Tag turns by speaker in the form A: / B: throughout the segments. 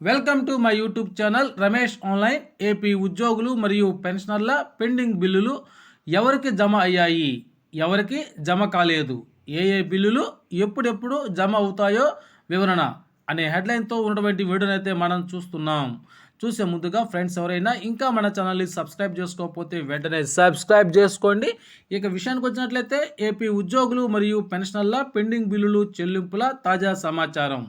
A: Welcome to my YouTube channel Ramesh online AP ఉద్యోగులు మరియు పెన్షనర్ల pending బిల్లులు ఎవరికి జమ అయ్యాయి? ఎవరికి జమ కాలేదు? ఏ ఏ బిల్లులు ఎప్పుడెప్పుడు జమ అవుతాయో వివరణ అనే హెడ్లైన్తో ఉన్నటువంటి వీడియోనైతే మనం చూస్తున్నాం. చూసే ముందుగా ఫ్రెండ్స్ ఎవరైనా ఇంకా మన ఛానల్ని సబ్స్క్రైబ్ చేసుకోకపోతే వెంటనే సబ్స్క్రైబ్ చేసుకోండి. ఇక విషయానికి వచ్చినట్లయితే ఏపీ ఉద్యోగులు మరియు పెన్షనర్ల పెండింగ్ బిల్లులు చెల్లింపుల తాజా సమాచారం.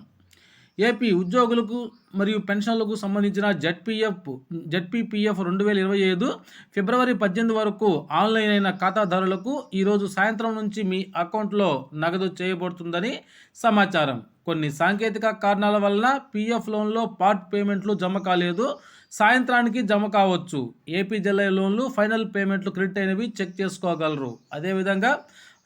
A: ఏపీ ఉద్యోగులకు మరియు పెన్షన్లకు సంబంధించిన జెడ్పీఎఫ్ జెడ్పీపీఎఫ్ రెండు వేల ఇరవై ఐదు ఫిబ్రవరి పద్దెనిమిది వరకు ఆన్లైన్ అయిన ఖాతాదారులకు ఈరోజు సాయంత్రం నుంచి మీ అకౌంట్లో నగదు చేయబడుతుందని సమాచారం. కొన్ని సాంకేతిక కారణాల వలన పీఎఫ్ లోన్లో పార్ట్ పేమెంట్లు జమ కాలేదు. సాయంత్రానికి జమ కావచ్చు. ఏపీ జిల్లా లోన్లు ఫైనల్ పేమెంట్లు క్రెడిట్ అయినవి చెక్ చేసుకోగలరు. అదేవిధంగా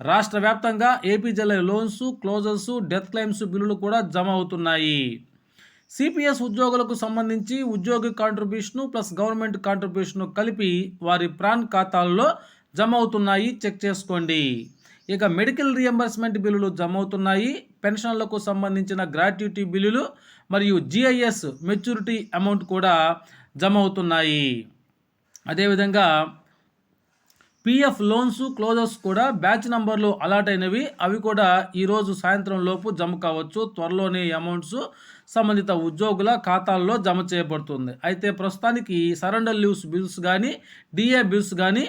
A: రాష్ట్ర వ్యాప్తంగా ఏపీ జిల్లా లోన్స్ క్లోజర్స్ డెత్ క్లెయిమ్స్ బిల్లులు కూడా జమ అవుతున్నాయి. సిపిఎస్ ఉద్యోగులకు సంబంధించి ఉద్యోగి కాంట్రిబ్యూషను ప్లస్ గవర్నమెంట్ కాంట్రిబ్యూషను కలిపి వారి ప్రాన్ ఖాతాల్లో జమ అవుతున్నాయి. చెక్ చేసుకోండి. ఇక మెడికల్ రియంబర్స్మెంట్ బిల్లులు జమ అవుతున్నాయి. పెన్షన్లకు సంబంధించిన గ్రాట్యుటీ బిల్లులు మరియు జిఐఎస్ మెచ్యూరిటీ అమౌంట్ కూడా జమ అవుతున్నాయి. అదేవిధంగా పిఎఫ్ లోన్స్ క్లోజర్స్ కూడా బ్యాచ్ నంబర్లు అలాట్ అయినవి. అవి కూడా ఈరోజు సాయంత్రం లోపు జమ కావచ్చు. త్వరలోనే అమౌంట్స్ సంబంధిత ఉద్యోగుల ఖాతాల్లో జమ చేయబడుతుంది. అయితే ప్రస్తుతానికి సరెండర్ లీవ్స్ బిల్స్ కానీ డిఏ బిల్స్ కానీ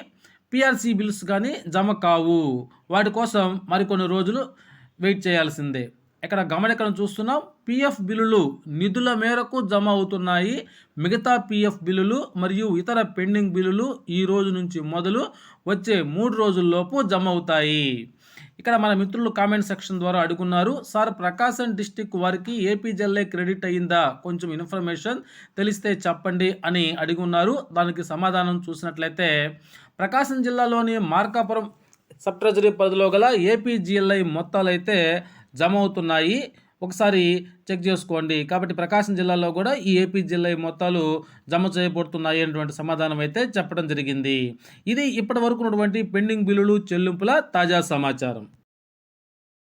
A: పిఆర్సీ బిల్స్ కానీ జమ కావు. వాటి కోసం మరికొన్ని రోజులు వెయిట్ చేయాల్సిందే. ఇక్కడ గమనికను చూస్తున్నాం. పిఎఫ్ బిల్లులు నిధుల మేరకు జమ అవుతున్నాయి. మిగతా పిఎఫ్ బిల్లులు మరియు ఇతర పెండింగ్ బిల్లులు ఈ రోజు నుంచి మొదలు వచ్చే మూడు రోజుల్లోపు జమ అవుతాయి. ఇక్కడ మన మిత్రులు కామెంట్ సెక్షన్ ద్వారా అడుగున్నారు. సార్ ప్రకాశం డిస్టిక్ వారికి ఏపీ జల్లే క్రెడిట్ అయ్యిందా? కొంచెం ఇన్ఫర్మేషన్ తెలిస్తే చెప్పండి అని అడుగున్నారు. దానికి సమాధానం చూసినట్లయితే ప్రకాశం జిల్లాలోని మార్కాపురం సబ్ ట్రెజరీ పరిధిలో గల ఏపీజీఎల్ఐ మొత్తాలైతే జమ అవుతున్నాయి ఒకసారి చెక్ చేసుకోండి. కాబట్టి ప్రకాశం జిల్లాలో కూడా ఈ ఏపీ జిల్లా మొత్తాలు జమ చేయబడుతున్నాయి అనేటువంటి సమాధానం అయితే చెప్పడం జరిగింది. ఇది ఇప్పటి వరకు ఉన్నటువంటి పెండింగ్ బిల్లులు చెల్లింపుల తాజా సమాచారం.